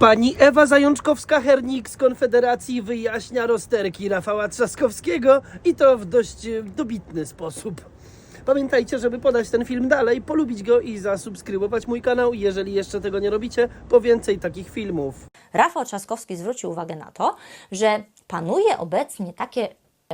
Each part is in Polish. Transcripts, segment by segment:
Pani Ewa Zajączkowska-Hernik z Konfederacji wyjaśnia rozterki Rafała Trzaskowskiego i to w dość e, dobitny sposób. Pamiętajcie, żeby podać ten film dalej, polubić go i zasubskrybować mój kanał, jeżeli jeszcze tego nie robicie, po więcej takich filmów. Rafał Trzaskowski zwrócił uwagę na to, że panuje obecnie takie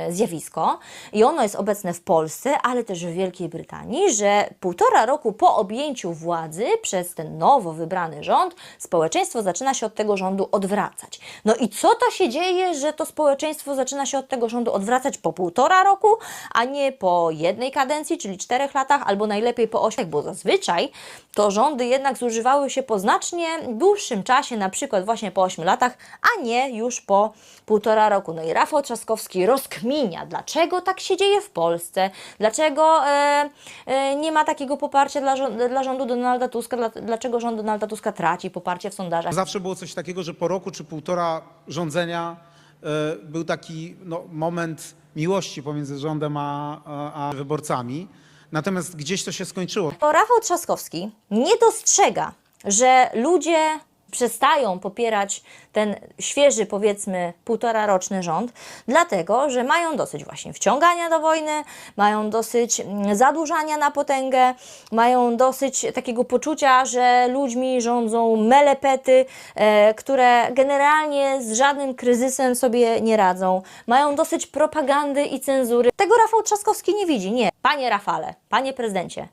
zjawisko i ono jest obecne w Polsce, ale też w Wielkiej Brytanii, że półtora roku po objęciu władzy przez ten nowo wybrany rząd, społeczeństwo zaczyna się od tego rządu odwracać. No i co to się dzieje, że to społeczeństwo zaczyna się od tego rządu odwracać po półtora roku, a nie po jednej kadencji, czyli czterech latach, albo najlepiej po ośmiu, bo zazwyczaj to rządy jednak zużywały się po znacznie dłuższym czasie, na przykład właśnie po 8 latach, a nie już po półtora roku. No i Rafał Trzaskowski rozkminia, dlaczego tak się dzieje w Polsce, dlaczego e, e, nie ma takiego poparcia dla, dla rządu Donalda Tuska, dla, dlaczego rząd Donalda Tuska traci poparcie w sondażach. Zawsze było coś takiego, że po roku czy półtora rządzenia e, był taki no, moment miłości pomiędzy rządem a, a, a wyborcami. Natomiast gdzieś to się skończyło. To Rafał Trzaskowski nie dostrzega, że ludzie przestają popierać ten świeży, powiedzmy, półtora roczny rząd, dlatego, że mają dosyć właśnie wciągania do wojny, mają dosyć mm, zadłużania na potęgę, mają dosyć takiego poczucia, że ludźmi rządzą melepety, e, które generalnie z żadnym kryzysem sobie nie radzą, mają dosyć propagandy i cenzury. Tego Rafał Trzaskowski nie widzi. Nie. Panie Rafale, panie prezydencie,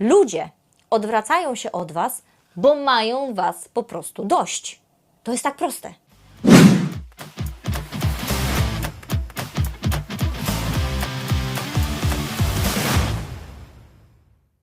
ludzie odwracają się od was, bo mają was po prostu dość. To jest tak proste.